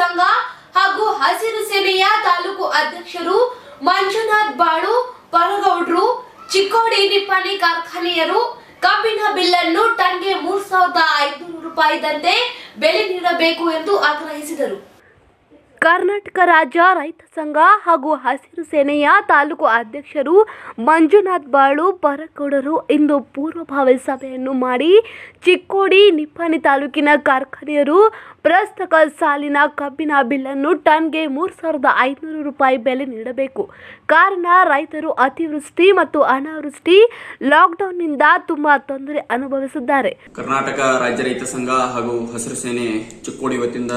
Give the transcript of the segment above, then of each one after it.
ಸಂಘ ಹಾಗೂ ಹಸಿರು ಸೇನೆಯ ತಾಲೂಕು ಅಧ್ಯಕ್ಷರು ಮಂಜುನಾಥ್ ಬಾಳು ಪರಗೌಡ್ರು ಚಿಕ್ಕೋಡಿ ನಿಪ್ಪಾಣಿ ಕಾರ್ಖಾನೆಯರು, ಕಬ್ಬಿನ ಬಿಲ್ಲನ್ನು ಟನ್ಗೆ ಮೂರ್ ಸಾವಿರದ ಐದುನೂರು ರೂಪಾಯಿದಂತೆ ಬೆಲೆ ನೀಡಬೇಕು ಎಂದು ಆಗ್ರಹಿಸಿದರು. ಕರ್ನಾಟಕ ರಾಜ್ಯ ರೈತ ಸಂಘ ಹಾಗೂ ಹಸಿರು ಸೇನೆಯ ತಾಲೂಕು ಅಧ್ಯಕ್ಷರು ಮಂಜುನಾಥ್ ಬಾಳು ಪರಕೌಡರು ಇಂದು ಪೂರ್ವಭಾವಿ ಸಭೆಯನ್ನು ಮಾಡಿ ಚಿಕ್ಕೋಡಿ ನಿಪ್ಪಾಣಿ ತಾಲೂಕಿನ ಕಾರ್ಖಾನೆಯರು ಪ್ರಸ್ತಕ ಸಾಲಿನ ಕಬ್ಬಿನ ಬಿಲ್ಲನ್ನು ಟನ್ಗೆ ಮೂರು ಸಾವಿರದ ಐದುನೂರು ರೂಪಾಯಿ ಬೆಲೆ ನೀಡಬೇಕು. ಕಾರಣ, ರೈತರು ಅತಿವೃಷ್ಟಿ ಮತ್ತು ಅನಾವೃಷ್ಟಿ ಲಾಕ್ಡೌನ್ನಿಂದ ತುಂಬಾ ತೊಂದರೆ ಅನುಭವಿಸಿದ್ದಾರೆ. ಕರ್ನಾಟಕ ರಾಜ್ಯ ರೈತ ಸಂಘ ಹಾಗೂ ಹಸಿರು ಸೇನೆ ಚಿಕ್ಕೋಡಿ ವತಿಯಿಂದ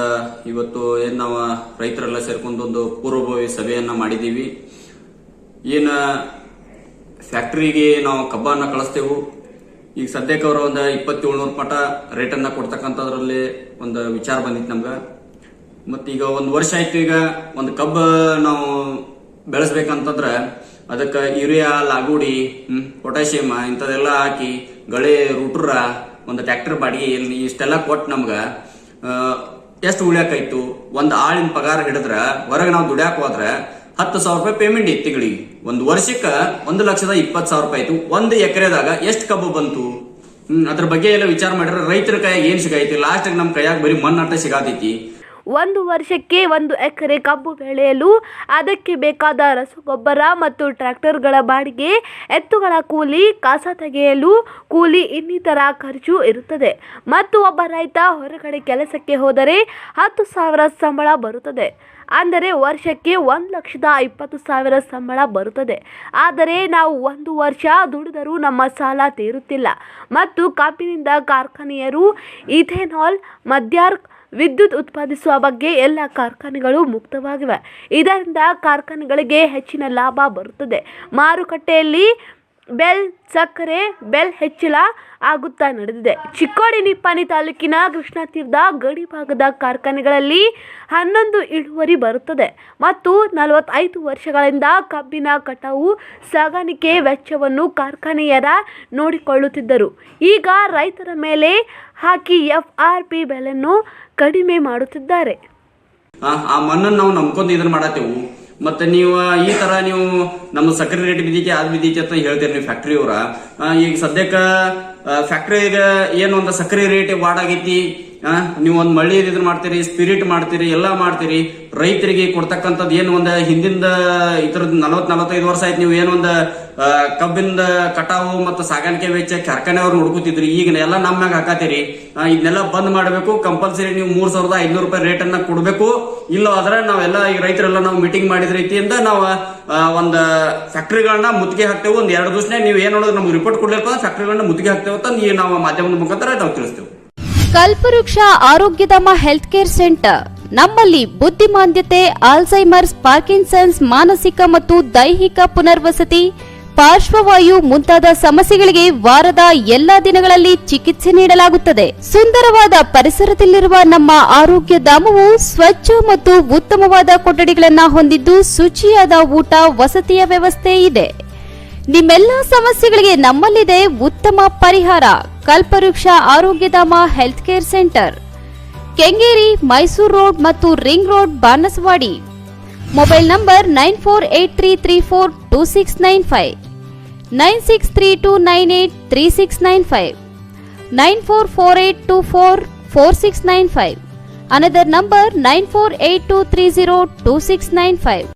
ಇವತ್ತು ಏನ್ ನಾವು ರೈತರೆಲ್ಲ ಸೇರ್ಕೊಂಡು ಒಂದು ಪೂರ್ವಭಾವಿ ಸಭೆಯನ್ನ ಮಾಡಿದ್ದೀವಿ. ಏನ, ಫ್ಯಾಕ್ಟರಿಗೆ ನಾವು ಕಬ್ಬನ್ನ ಕಳಿಸ್ತೇವು. ಈಗ ಸದ್ಯಕ್ಕೆ ಅವರು ಒಂದು ಇಪ್ಪತ್ತೇಳ್ನೂರು ಮಟ ರೇಟನ್ನು ಕೊಡ್ತಕ್ಕಂಥದ್ರಲ್ಲಿ ಒಂದು ವಿಚಾರ ಬಂದಿತ್ತು ನಮ್ಗೆ. ಮತ್ತೀಗ ಒಂದು ವರ್ಷ ಆಯ್ತು ಈಗ ಒಂದು ಕಬ್ಬ ನಾವು ಬೆಳೆಸ್ಬೇಕಂತಂದ್ರೆ ಅದಕ್ಕೆ ಯೂರಿಯಾ, ಲಾಗೂಡಿ, ಹ್ಮ್ ಪೊಟ್ಯಾಷಿಯಮ್ ಇಂಥದೆಲ್ಲ ಹಾಕಿ ಗಳೆ ರುಟ್ರ ಒಂದು ಟ್ರ್ಯಾಕ್ಟರ್ ಬಾಡಿಗೆ ಇಲ್ಲಿ ಇಷ್ಟೆಲ್ಲ ಕೊಟ್ಟು ನಮ್ಗೆ ಎಷ್ಟು ಉಳ್ಯಾಕಾಯ್ತು ಒಂದು ಆಳಿನ ಪಗಾರ ಹಿಡಿದ್ರ ಹೊರಗೆ ನಾವು ದುಡ್ಯಾಕ ಹೋದ್ರ ಹತ್ತು ಸಾವಿರ ರೂಪಾಯಿ ಪೇಮೆಂಟ್ ಇತ್ತು ತಿಂಗಳಿಗೆ. ಒಂದು ವರ್ಷಕ್ಕೆ ಒಂದು ಲಕ್ಷದ ಇಪ್ಪತ್ತು ಸಾವಿರ ರೂಪಾಯಿ ಆಯ್ತು. ಒಂದು ಎಕರೆದಾಗ ಎಷ್ಟು ಕಬ್ಬು ಬಂತು? ಅದ್ರ ಬಗ್ಗೆ ಎಲ್ಲ ವಿಚಾರ ಮಾಡಿದ್ರೆ ರೈತರ ಕೈಯಾಗ ಏನು ಸಿಗೈತಿ ಲಾಸ್ಟಿಗೆ ನಮ್ಮ ಕೈಯಾಗ ಬರೀ ಮಣ್ಣಾಟ ಸಿಗಾತೈತಿ. ಒಂದು ವರ್ಷಕ್ಕೆ ಒಂದು ಎಕರೆ ಕಬ್ಬು ಬೆಳೆಯಲು ಅದಕ್ಕೆ ಬೇಕಾದ ರಸಗೊಬ್ಬರ ಮತ್ತು ಟ್ರ್ಯಾಕ್ಟರ್ಗಳ ಬಾಡಿಗೆ, ಎತ್ತುಗಳ ಕೂಲಿ, ಕಸ ತೆಗೆಯಲು ಕೂಲಿ, ಇನ್ನಿತರ ಖರ್ಚು ಇರುತ್ತದೆ. ಮತ್ತು ಒಬ್ಬ ರೈತ ಹೊರಗಡೆ ಕೆಲಸಕ್ಕೆ ಹೋದರೆ ಹತ್ತು ಸಾವಿರ ಸಂಬಳ ಬರುತ್ತದೆ. ಅಂದರೆ ವರ್ಷಕ್ಕೆ ಒಂದು ಲಕ್ಷದ ಇಪ್ಪತ್ತು ಸಾವಿರ ಸಂಬಳ ಬರುತ್ತದೆ. ಆದರೆ ನಾವು ಒಂದು ವರ್ಷ ದುಡಿದರೂ ನಮ್ಮ ಸಾಲ ತೀರುತ್ತಿಲ್ಲ. ಮತ್ತು ಕಬ್ಬಿನಿಂದ ಕಾರ್ಖಾನೆಯರು ಇಥೆನಾಲ್ ಮದ್ಯಾರ್ ವಿದ್ಯುತ್ ಉತ್ಪಾದಿಸುವ ಬಗ್ಗೆ ಎಲ್ಲ ಕಾರ್ಖಾನೆಗಳು ಮುಕ್ತವಾಗಿವೆ. ಇದರಿಂದ ಕಾರ್ಖಾನೆಗಳಿಗೆ ಹೆಚ್ಚಿನ ಲಾಭ ಬರುತ್ತದೆ. ಮಾರುಕಟ್ಟೆಯಲ್ಲಿ ಬೆಲ್ ಸಕ್ಕರೆ, ಬೆಲ್ ಹೆಚ್ಚಳ ಆಗುತ್ತಾ ನಡೆದಿದೆ. ಚಿಕ್ಕೋಡಿ ನಿಪ್ಪಾಣಿ ತಾಲೂಕಿನ ಕೃಷ್ಣ ತೀರ್ಥ ಗಡಿ ಭಾಗದ ಕಾರ್ಖಾನೆಗಳಲ್ಲಿ ಹನ್ನೊಂದು ಇಳುವರಿ ಬರುತ್ತದೆ ಮತ್ತು ನಲವತ್ತೈದು ವರ್ಷಗಳಿಂದ ಕಬ್ಬಿನ ಕಟಾವು ಸಾಗಾಣಿಕೆ ವೆಚ್ಚವನ್ನು ಕಾರ್ಖಾನೆಯರ ನೋಡಿಕೊಳ್ಳುತ್ತಿದ್ದರು. ಈಗ ರೈತರ ಮೇಲೆ ಹಾಕಿ ಎಫ್ ಆರ್ ಪಿ ಬೆಲೆಯನ್ನು ಕಡಿಮೆ ಮಾಡುತ್ತಿದ್ದಾರೆ. ಆ ಮಣ್ಣನ್ನು ನಾವು ಇದನ್ನ ಮತ್ತೆ ನೀವು, ಈ ತರ ನೀವು ನಮ್ಮ ಸಕ್ಕರೆ ರೇಟ್ ಬಿದ್ದಿಕೆ ಅದ್ ಬಿದ್ದಿಕೆ ಅಂತ ಹೇಳ್ತೀರಿ ನೀವು ಫ್ಯಾಕ್ಟ್ರಿ ಅವರ. ಈಗ ಸದ್ಯಕ್ಕ ಫ್ಯಾಕ್ಟ್ರಿಗ ಏನು ಒಂದು ಸಕ್ಕರೆ ರೇಟ್ ಆಗೈತಿ ನೀವು ಒಂದು ಮಳ್ಳಿ ಇದನ್ನ ಮಾಡ್ತೀರಿ ಸ್ಪಿರಿಟ್ ಮಾಡ್ತೀರಿ, ಎಲ್ಲಾ ಮಾಡ್ತೀರಿ, ರೈತರಿಗೆ ಕೊಡ್ತಕ್ಕಂಥದ್ದು ಏನು ಒಂದು ಹಿಂದಿಂದ ಇತರದ್ ನಲವತ್ ನಲವತ್ತೈದು ವರ್ಷ ಆಯ್ತು ನೀವು ಏನೊಂದು ಆ, ಕಬ್ಬಿಂದ ಕಟಾವು ಮತ್ತು ಸಾಗಾಣಿಕೆ ವೆಚ್ಚ ಕಾರ್ಖಾನೆ ಅವ್ರು ನೋಡ್ಕೋತಿದ್ರಿ ಈಗ ಎಲ್ಲ ಮ್ಯಾಗ ಹಾಕತ್ತೀರಿ ಇದನ್ನೆಲ್ಲ ಬಂದ್ ಮಾಡಬೇಕು. ಕಂಪಲ್ಸರಿ ನೀವು ಮೂರ್ ಸಾವಿರದ ಐನೂರು ರೂಪಾಯಿ ರೇಟ್ ಅನ್ನ ಕೊಡಬೇಕು. ಇಲ್ಲ ಆದ್ರೆ ನಾವೆಲ್ಲ ಈಗ ರೈತರೆಲ್ಲ ನಾವು ಮೀಟಿಂಗ್ ಮಾಡಿದ ರೀತಿಯಿಂದ ನಾವು ಒಂದು ಫ್ಯಾಕ್ಟ್ರಿಗಳನ್ನ ಮುತ್ತಿಗೆ ಹಾಕ್ತೇವೆ. ಒಂದ್ ಎರಡು ದಿವಸ ನೀವು ಏನ್ ನೋಡೋದು ನಮ್ಗೆ ರಿಪೋರ್ಟ್ ಕೊಡ್ಲಿಪ್ಪ ಫ್ಯಾಕ್ಟ್ರಿಗಳನ್ನ ಮುತ್ತಿಗೆ ಹಾಕ್ತೇವೆ ಅಂತ ನೀವು ನಾವು ಮಾಧ್ಯಮದ ಮುಖಾಂತರ ನಾವು ತಿಳಿಸ್ತೇವೆ. ಕಲ್ಪವೃಕ್ಷ ಆರೋಗ್ಯಧಾಮ ಹೆಲ್ತ್ ಕೇರ್ ಸೆಂಟರ್ ನಮ್ಮಲ್ಲಿ ಬುದ್ಧಿಮಾಂದ್ಯತೆ ಆಲ್ಝೈಮರ್ಸ್ ಪಾರ್ಕಿನ್ಸನ್ಸ್ ಮಾನಸಿಕ ಮತ್ತು ದೈಹಿಕ ಪುನರ್ವಸತಿ ಪಾರ್ಶ್ವವಾಯು ಮುಂತಾದ ಸಮಸ್ಯೆಗಳಿಗೆ ವಾರದ ಎಲ್ಲಾ ದಿನಗಳಲ್ಲಿ ಚಿಕಿತ್ಸೆ ನೀಡಲಾಗುತ್ತದೆ. ಸುಂದರವಾದ ಪರಿಸರದಲ್ಲಿರುವ ನಮ್ಮ ಆರೋಗ್ಯ ಧಾಮವು ಸ್ವಚ್ಛ ಮತ್ತು ಉತ್ತಮವಾದ ಕೊಠಡಿಗಳನ್ನ ಹೊಂದಿದ್ದು ಶುಚಿಯಾದ ಊಟ, ವಸತಿಯ ವ್ಯವಸ್ಥೆ ಇದೆ. ನಿಮ್ಮೆಲ್ಲ ಸಮಸ್ಯೆಗಳಿಗೆ ನಮ್ಮಲ್ಲಿದೆ ಉತ್ತಮ ಪರಿಹಾರ. Kalpavriksha Arogyadhama health care centre. Kengeri, Mysuru road ಮತ್ತು ring road, Banasawadi. mobile number nine four eight three three four two six nine five nine six three two nine eight three six nine five nine four four eight two four four six nine five another number nine four eight two three zero two six nine five